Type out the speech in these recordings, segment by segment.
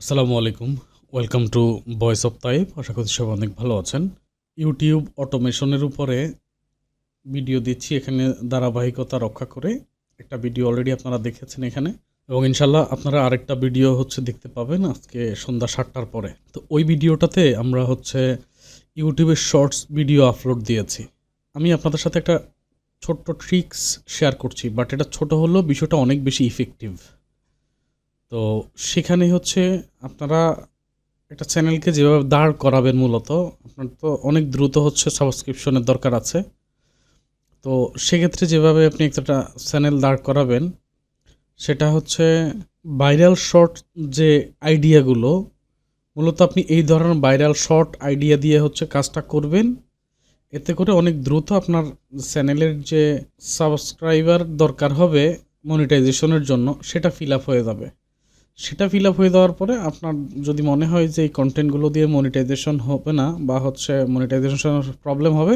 আসসালামু আলাইকুম। Welcome to voice of Taib আশা করি সব অনেক ভালো আছেন। ইউটিউব অটোমেশনের উপরে ভিডিও দিচ্ছি। এখানে ধারাবাহিকতা রক্ষা করে একটা ভিডিও অলরেডি আপনারা দেখেছেন এখানে। এবং ইনশাল্লাহ আপনারা আরেকটা ভিডিও হচ্ছে দেখতে পাবেন আজকে সন্ধ্যা সাতটার পরে। তো ওই ভিডিওটাতে আমরা হচ্ছে ইউটিউবের শর্টস ভিডিও আপলোড দিয়েছি। আমি আপনাদের সাথে একটা ছোট্ট ট্রিক্স শেয়ার করছি বাট এটা ছোট হলেও বিষয়টা অনেক বেশি ইফেক্টিভ তো সেখানে হচ্ছে আপনারা একটা চ্যানেলকে যেভাবে দাঁড় করাবেন মূলত, আপনার তো অনেক দ্রুত হচ্ছে সাবস্ক্রিপশনের দরকার আছে। তো সেক্ষেত্রে যেভাবে আপনি একটা চ্যানেল দাঁড় করাবেন, সেটা হচ্ছে ভাইরাল শর্ট যে আইডিয়াগুলো, মূলত আপনি এই ধরনের ভাইরাল শর্ট আইডিয়া দিয়ে হচ্ছে কাজটা করবেন। এতে করে অনেক দ্রুত আপনার চ্যানেলের যে সাবস্ক্রাইবার দরকার হবে মনিটাইজেশনের জন্য, সেটা ফিল আপ হয়ে যাবে। সেটা ফিল আপ হয়ে যাওয়ার পরে আপনার যদি মনে হয় যে এই কন্টেন্টগুলো দিয়ে মনিটাইজেশন হবে না বা হচ্ছে মনিটাইজেশন প্রবলেম হবে,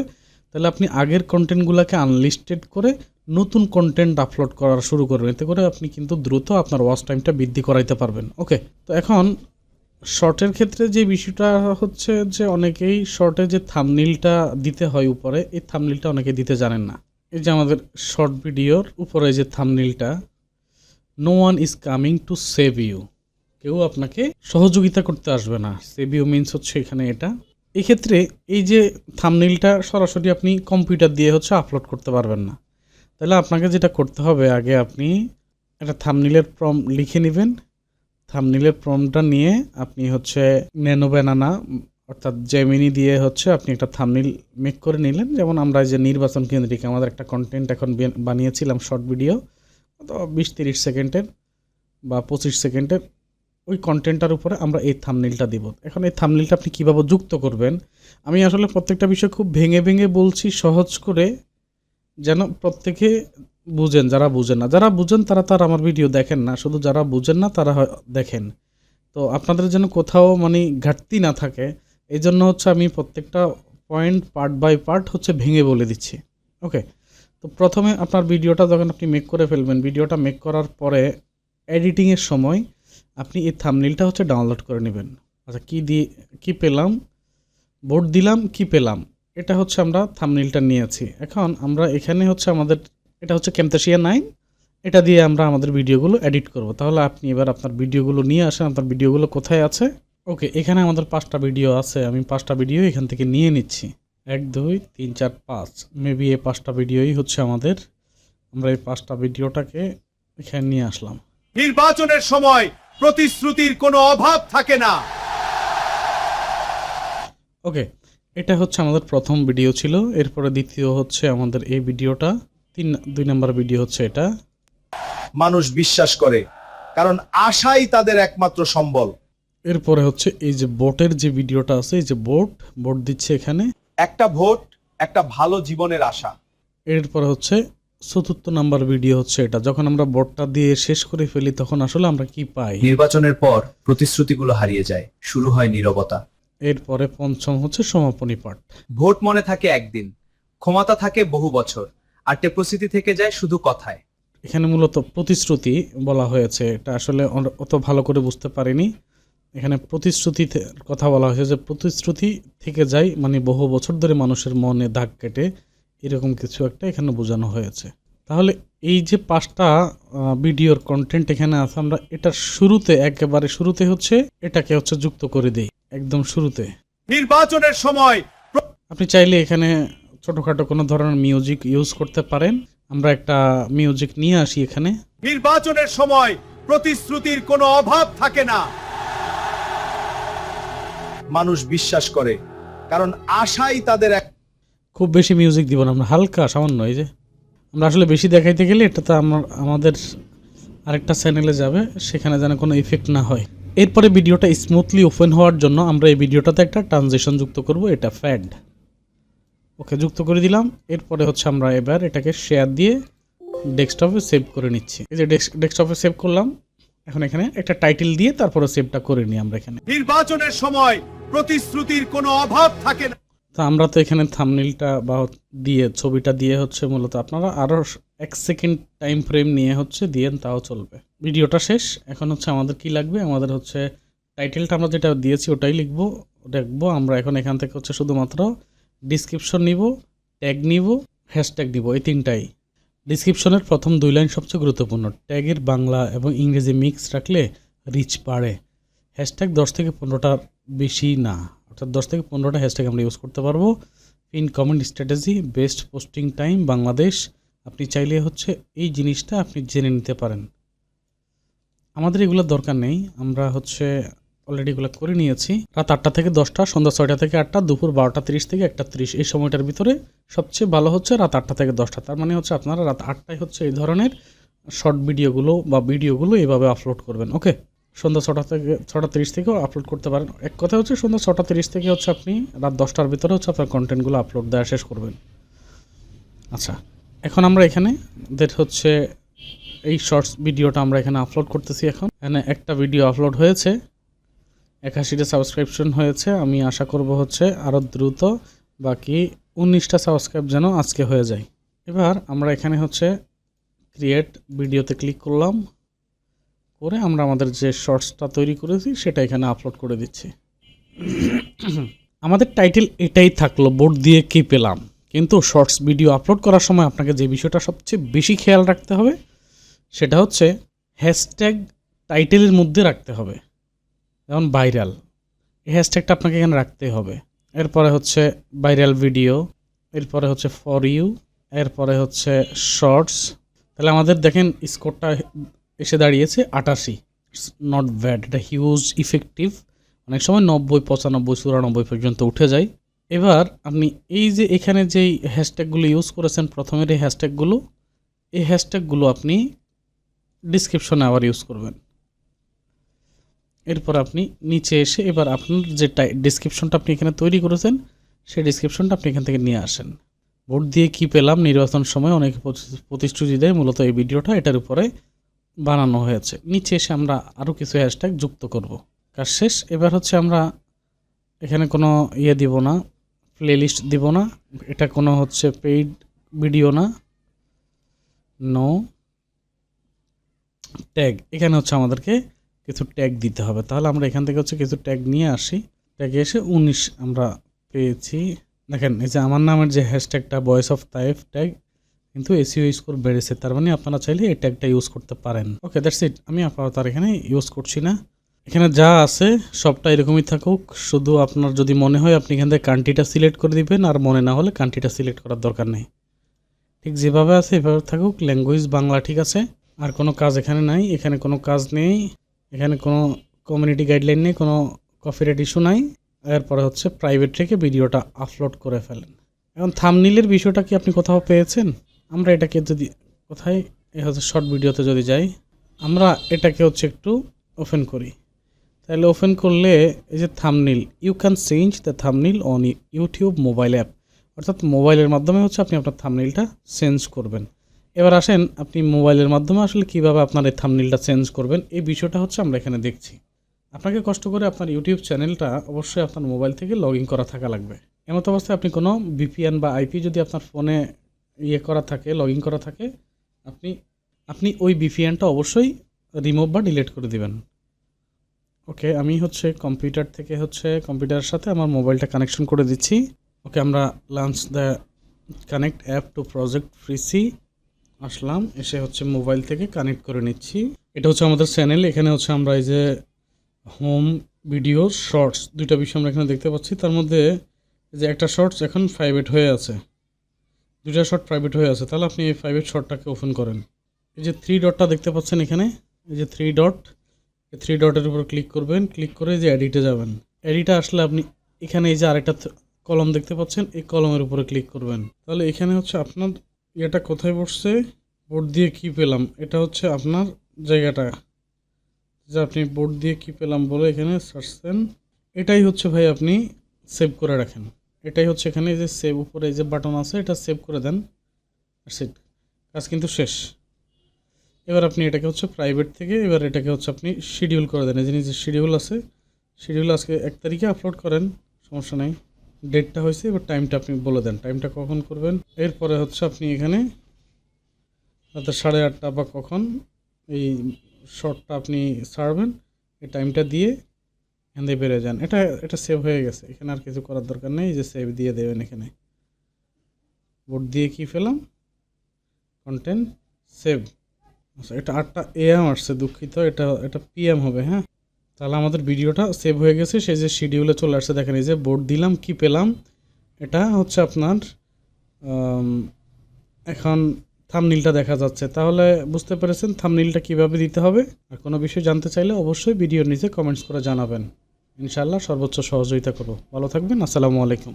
তাহলে আপনি আগের কন্টেন্টগুলোকে আনলিস্টেড করে নতুন কন্টেন্ট আপলোড করা শুরু করবেন। এতে করে আপনি কিন্তু দ্রুত আপনার ওয়াচ টাইমটা বৃদ্ধি করাইতে পারবেন। ওকে তো এখন শর্টের ক্ষেত্রে যে বিষয়টা হচ্ছে যে অনেকেই শর্টে যে থামনিলটা দিতে হয় উপরে, এই থামনিলটা অনেকে দিতে জানেন না। এই যে আমাদের শর্ট ভিডিওর উপরে যে থামনিলটা no one is coming to save you কেউ আপনাকে সহযোগিতা করতে আসবে না। সেভ ইউ মিনস হচ্ছে এখানে এটা। এক্ষেত্রে এই যে থামনিলটা সরাসরি আপনি কম্পিউটার দিয়ে হচ্ছে আপলোড করতে পারবেন না। তাহলে আপনাকে যেটা করতে হবে, আগে আপনি একটা থামনিলের প্রম লিখে নেবেন। থামনিলের প্রমটা নিয়ে আপনি হচ্ছে ন্যানো ব্যানানা অর্থাৎ জেমিনি দিয়ে হচ্ছে আপনি একটা থামনিল মেক করে নিলেন। যেমন আমরা যে নির্বাচন কেন্দ্রিক আমাদের একটা কন্টেন্ট এখন বানিয়েছিলাম শর্ট ভিডিও তো বিশ তিরিশ সেকেন্ডের বা পঁচিশ সেকেন্ডের ওই কন্টেন্টটার উপরে আমরা এই থামনিলটা দিব। এখন এই থামনিলটা আপনি কীভাবে যুক্ত করবেন? আমি আসলে প্রত্যেকটা বিষয় খুব ভেঙে ভেঙে বলছি, সহজ করে যেন প্রত্যেকে বুঝেন, যারা বুঝেন না। যারা বুঝেন তারা তার আমার ভিডিও দেখেন না, শুধু যারা বুঝেন না তারা দেখেন। তো আপনাদের যেন কোথাও মানে ঘাটতি না থাকে এই জন্য হচ্ছে আমি প্রত্যেকটা পয়েন্ট পার্ট বাই পার্ট হচ্ছে ভেঙে বলে দিচ্ছি। ওকে তো প্রথমে আপনার ভিডিওটা যখন আপনি মেক করে ফেলবেন, ভিডিওটা মেক করার পরে এডিটিংয়ের সময় আপনি এই থামনিলটা হচ্ছে ডাউনলোড করে নেবেন। আচ্ছা কী দিয়ে, কী পেলাম? ভোট দিলাম, কি পেলাম? এটা হচ্ছে আমরা থামনিলটা নিয়েছি। এখন আমরা এখানে হচ্ছে আমাদের, এটা হচ্ছে ক্যামতাসিয়া নাইন এটা দিয়ে আমরা আমাদের ভিডিওগুলো এডিট করব। তাহলে আপনি এবার আপনার ভিডিওগুলো নিয়ে আসেন, আপনার ভিডিওগুলো কোথায় আছে? ওকে এখানে আমাদের পাঁচটা ভিডিও আছে, আমি পাঁচটা ভিডিও এখান থেকে নিয়ে নিচ্ছি। এক দুই তিন চার পাঁচ। মেবি এই পাঁচটা ভিডিওই হচ্ছে আমাদের। আমরা এই পাঁচটা ভিডিওটাকে এখানে নিয়ে আসলাম। নির্বাচনের সময় প্রতিশ্রুতির কোনো অভাব থাকে না। ওকে এটা হচ্ছে আমাদের প্রথম ভিডিও ছিল। এরপরে দ্বিতীয় হচ্ছে আমাদের এই ভিডিওটা তিন দুই নম্বর ভিডিও হচ্ছে এটা। মানুষ বিশ্বাস করে কারণ আশাই তাদের একমাত্র সম্বল। এরপরে হচ্ছে এই যে বোটের যে ভিডিওটা আছে এই যে বোট বোট দিচ্ছে এখানে। একটা ভোট একটা ভালো জীবনের আশা। এরপরে হচ্ছে চতুর্থ নাম্বার ভিডিও হচ্ছে এটা। যখন আমরা ভোটটা দিয়ে শেষ করে ফেলি তখন আসলে আমরা কি পাই? নির্বাচনের পর প্রতিশ্রুতিগুলো হারিয়ে যায় শুরু হয় নীরবতা। এরপরে পঞ্চম হচ্ছে সমাপনী পাঠ। ভোট মনে থাকে একদিন ক্ষমতা থাকে বহু বছর আর টেপ্রোসিটি থেকে যায় শুধু কথায়। এখানে মূলত প্রতিশ্রুতি বলা হয়েছে এটা আসলে অত ভালো করে বুঝতে পারিনি। এখানে প্রতিশ্রুতি কথা বলা হয়েছে যে প্রতিশ্রুতি থেকে যায় মানে বহু বছর ধরে মানুষের মনে দাগ কেটে এরকম কিছু একটা এখানে বোঝানো হয়েছে। তাহলে এই যে পাঁচটা ভিডিওর কন্টেন্ট এখানে আছে আমরা এটার শুরুতে একেবারে শুরুতে হচ্ছে এটাকে হচ্ছে যুক্ত করে দিই একদম শুরুতে। নির্বাচনের সময় আপনি চাইলে এখানে ছোটখাটো কোনো ধরনের মিউজিক ইউজ করতে পারেন। আমরা একটা মিউজিক নিয়ে আসি এখানে। নির্বাচনের সময় প্রতিশ্রুতির কোনো অভাব থাকে না। মানুষ বিশ্বাস করে। কারণ আশাই তাদের এক খুব বেশি মিউজিক দিব না আমরা, হালকা, সামান্য, এই যে। আমরা আসলে বেশি দেখাইতে গেলে এটা তো আমার আমাদের আরেকটা চ্যানেলে যাবে, সেখানে যেন কোনো ইফেক্ট না হয়। এরপরে ভিডিওটা স্মুথলি ওপেন হওয়ার জন্য আমরা এই ভিডিওটাতে একটা ট্রানজেকশন যুক্ত করব, এটা ফ্যাড ওকে, যুক্ত করে দিলাম। এরপরে হচ্ছে আমরা এবার এটাকে শেয়ার দিয়ে ডেস্কটপে সেভ করে নিচ্ছি। এই যে ডেস্কটপে সেভ করলাম এখন এখানে একটা টাইটেল দিয়ে তারপরে সেভটা করে নিই আমরা এখানে। নির্বাচনের সময় প্রতিশ্রুতির কোনো অভাব থাকে না। তো আমরা তো এখানে থামনিলটা বা দিয়ে ছবিটা দিয়ে হচ্ছে মূলত আপনারা আরও এক সেকেন্ড টাইম ফ্রেম নিয়ে হচ্ছে দিয়েন তাও চলবে। ভিডিওটা শেষ এখন হচ্ছে আমাদের কি লাগবে? আমাদের হচ্ছে টাইটেলটা আমরা যেটা দিয়েছি ওটাই লিখব দেখব আমরা এখন এখান থেকে হচ্ছে শুধুমাত্র ডিসক্রিপশন নিব ট্যাগ নিব হ্যাশট্যাগ নিব এই তিনটাই। ডিসক্রিপশনের প্রথম দুই লাইন সবচেয়ে গুরুত্বপূর্ণ। ট্যাগের বাংলা এবং ইংরেজি মিক্স রাখলে রিচ বাড়ে। হ্যাশট্যাগ দশ থেকে পনেরোটার বেশি না। অর্থাৎ দশ থেকে পনেরোটা হ্যাশট্যাগ আমরা ইউজ করতে পারব। Pin comment strategy best posting time Bangladesh. আপনি চাইলে হচ্ছে এই জিনিসটা আপনি জেনে নিতে পারেন। আমাদের এগুলোর দরকার নেই। আমরা হচ্ছে অলরেডি এগুলো করে নিয়েছি। রাত আটটা থেকে দশটা, সন্ধ্যা ছয়টা থেকে আটটা, দুপুর বারোটা তিরিশ থেকে একটা তিরিশ। এই সময়টার ভিতরে সবচেয়ে ভালো হচ্ছে রাত আটটা থেকে দশটা। তার মানে হচ্ছে আপনারা রাত আটটায় হচ্ছে এই ধরনের শর্ট ভিডিওগুলো বা ভিডিওগুলো এইভাবে আপলোড করবেন ওকে সন্ধ্যা ছটা থেকে, ছটা তিরিশ থেকেও আপলোড করতে পারেন। এক কথা হচ্ছে সন্ধ্যা ছটা তিরিশ থেকে হচ্ছে আপনি রাত দশটার ভিতরে হচ্ছে আপনার কন্টেন্টগুলো আপলোড দেওয়া শেষ করবেন। আচ্ছা এখন আমরা এখানে দের হচ্ছে এই শর্টস ভিডিওটা আমরা এখানে আপলোড করতেছি এখন। এখানে একটা ভিডিও আপলোড হয়েছে। একাশিটা সাবস্ক্রিপশন হয়েছে। আমি আশা করব হচ্ছে আরও দ্রুত বাকি উনিশটা সাবস্ক্রাইব যেন আজকে হয়ে যায়। এবার আমরা এখানে হচ্ছে ক্রিয়েট ভিডিওতে ক্লিক করলাম। করে আমরা আমাদের যে শর্টসটা তৈরি করেছি, সেটা এখানে আপলোড করে দিচ্ছি। আমাদের টাইটেল এটাই থাকল বোর্ড দিয়ে কি পেলাম। কিন্তু শর্টস ভিডিও আপলোড করার সময় আপনাকে যে বিষয়টা সবচেয়ে বেশি খেয়াল রাখতে হবে, সেটা হচ্ছে হ্যাশট্যাগ টাইটেলের মধ্যে রাখতে হবে। যেমন ভাইরাল এই হ্যাশট্যাগটা আপনাকে এখানে রাখতে হবে। এরপরে হচ্ছে ভাইরাল ভিডিও এরপরে হচ্ছে ফর ইউ এরপরে হচ্ছে শর্টস তাহলে আমাদের দেখেন স্কোরটা এসে দাঁড়িয়েছে আটাশি। ইটস নট ব্যাড এটা হিউজ ইফেক্টিভ অনেক সময় নব্বই, পঁচানব্বই, চুরানব্বই পর্যন্ত উঠে যায়। এবার আপনি এই যে এখানে যেই হ্যাশট্যাগুলো ইউজ করেছেন, প্রথমের এই হ্যাশট্যাগুলো এই হ্যাশট্যাগুলো আপনি ডিসক্রিপশনে আবার ইউজ করবেন। এরপর আপনি নিচে এসে এবার আপনার যে ডিসক্রিপশনটা আপনি এখানে তৈরি করেছেন, সেই ডিসক্রিপশনটা আপনি এখান থেকে নিয়ে আসেন। ভোট দিয়ে কি পেলাম, নির্বাচন সময় অনেক প্রতিশ্রুতি দেয় মূলত এই ভিডিওটা এটার উপরে বানানো হয়েছে। নিচে এসে আমরা আরও কিছু হ্যাশট্যাগ যুক্ত করব। কাজ শেষ। এবার হচ্ছে আমরা এখানে কোনো ইয়ে দিব না প্লেলিস্ট দিব না। এটা কোনো হচ্ছে পেইড ভিডিও না। নো ট্যাগ এখানে হচ্ছে আমাদেরকে কিছু ট্যাগ দিতে হবে। তাহলে আমরা এখান থেকে হচ্ছে কিছু ট্যাগ নিয়ে আসি। ট্যাগে এসে উনিশ আমরা পেয়েছি। দেখেন, এই যে আমার নামের যে হ্যাশট্যাগটা ভয়েস অফ টাইপ ট্যাগ কিন্তু এসিও স্কোর বেড়েছে। তার মানে আপনারা চাইলে এই ট্যাগটা ইউজ করতে পারেন। ওকে দ্যাটস ইট আমি আপাতত আর এখানে ইউজ করছি না। এখানে যা আছে, সবটা এরকমই থাকুক। শুধু আপনার যদি মনে হয়, আপনি এখান থেকে কান্ট্রিটা সিলেক্ট করে দিবেন। আর মনে না হলে কান্ট্রিটা সিলেক্ট করার দরকার নেই। ঠিক যেভাবে আছে, এভাবে থাকুক। ল্যাঙ্গুয়েজ বাংলা ঠিক আছে। আর কোনো কাজ এখানে নাই। এখানে কোনো কাজ নেই। এখানে কোনো কমিউনিটি গাইডলাইন নেই, কোনো কপিরাইট ইস্যু নাই। এরপরে হচ্ছে প্রাইভেট থেকে ভিডিওটা আপলোড করে ফেলেন। এখন থামনিলের বিষয়টা কি আপনি কোথাও পেয়েছেন? আমরা এটাকে যদি কোথায়? এ হচ্ছে শর্ট ভিডিওতে যদি যাই, আমরা এটাকে হচ্ছে একটু ওপেন করি। তাহলে ওপেন করলে এই যে thumbnail you can change the thumbnail on YouTube mobile app অর্থাৎ মোবাইলের মাধ্যমে হচ্ছে আপনি আপনার থামনিলটা চেঞ্জ করবেন। এবার আসেন আপনি মোবাইলের মাধ্যমে আসলে কীভাবে আপনার এই থামনিলটা চেঞ্জ করবেন, এই বিষয়টা হচ্ছে আমরা এখানে দেখছি। আপনাকে কষ্ট করে আপনার ইউটিউব চ্যানেলটা অবশ্যই আপনার মোবাইল থেকে লগ করা থাকা লাগবে। এমত অবস্থায় আপনি কোনো ভিপিএন বা আইপি যদি আপনার ফোনে ইয়ে করা থাকে লগ করা থাকে, আপনি আপনি ওই ভিপিএনটা অবশ্যই রিমুভ বা ডিলিট করে দিবেন। ওকে, আমি হচ্ছে কম্পিউটার থেকে হচ্ছে কম্পিউটারের সাথে আমার মোবাইলটা কানেকশন করে দিচ্ছি। ওকে, আমরা launch the connect app to project ফ্রিসি আসলাম, এসে হচ্ছে মোবাইল থেকে কানেক্ট করে নিচ্ছি। এটা হচ্ছে আমাদের চ্যানেল এখানে হচ্ছে আমরা এই যে হোম ভিডিও শর্টস দুইটা বিষয় আমরা এখানে দেখতে পাচ্ছি। তার মধ্যে যে একটা শর্টস এখন প্রাইভেট হয়ে আছে। দুইটা শর্ট প্রাইভেট হয়ে আছে। তাহলে আপনি এই প্রাইভেট শর্টটাকে ওপেন করেন। এই যে থ্রি ডটটা দেখতে পাচ্ছেন এখানে, এই যে থ্রি ডট এই থ্রি ডটের উপর ক্লিক করবেন। ক্লিক করে যে এডিটে যাবেন। এডিটে আসলে আপনি এখানে এই যে আরেকটা কলম দেখতে পাচ্ছেন, এই কলমের উপরে ক্লিক করবেন। তাহলে এখানে হচ্ছে আপনার ইয়েটা কোথায় বসছে? বোর্ড দিয়ে কি পেলাম? এটা হচ্ছে আপনার জায়গাটা। যে আপনি বোর্ড দিয়ে কি পেলাম বলে এখানে সার্চ দেন। এটাই হচ্ছে ভাই আপনি সেভ করে রাখেন। এটাই হচ্ছে এখানে যে সেভ উপরে যে বাটন আছে, এটা সেভ করে দেন। সেট কাজ কিন্তু শেষ। এবার আপনি এটাকে হচ্ছে প্রাইভেট থেকে এবার এটাকে হচ্ছে আপনি শিডিউল করে দেন। এই যে নিজের শিডিউল আছে শিডিউল আজকে এক তারিখে আপলোড করেন, সমস্যা নেই। ডেটটা হয়েছে, এবার টাইমটা আপনি বলে দেন। টাইমটা কখন করবেন? এরপরে হচ্ছে আপনি এখানে রাতে সাড়ে আটটা বা কখন এই শর্টটা আপনি ছাড়বেন এই টাইমটা দিয়ে এখান বেরোয় যান। এটা এটা সেভ হয়ে গেছে। এখানে আর কিছু করার দরকার নেই যে সেভ দিয়ে দেবেন এখানে। বোর্ড দিয়ে কি পেলাম কন্টেন্ট সেভ আচ্ছা এটা আটটা এএম আসছে, দুঃখিত। এটা এটা পিএম হবে হ্যাঁ? তাহলে আমাদের ভিডিওটা সেভ হয়ে গেছে। সে যে শিডিউলে চলে আসছে, দেখেন এই যে বোর্ড দিলাম, কি পেলাম? এটা হচ্ছে আপনার এখন থামনিলটা দেখা যাচ্ছে। তাহলে বুঝতে পেরেছেন থামনিলটা কীভাবে দিতে হবে? আর কোনো বিষয় জানতে চাইলে অবশ্যই ভিডিওর নিচে কমেন্টস করে জানাবেন। ইনশাল্লাহ সর্বোচ্চ সহযোগিতা করব। ভালো থাকবেন, আসসালামু আলাইকুম।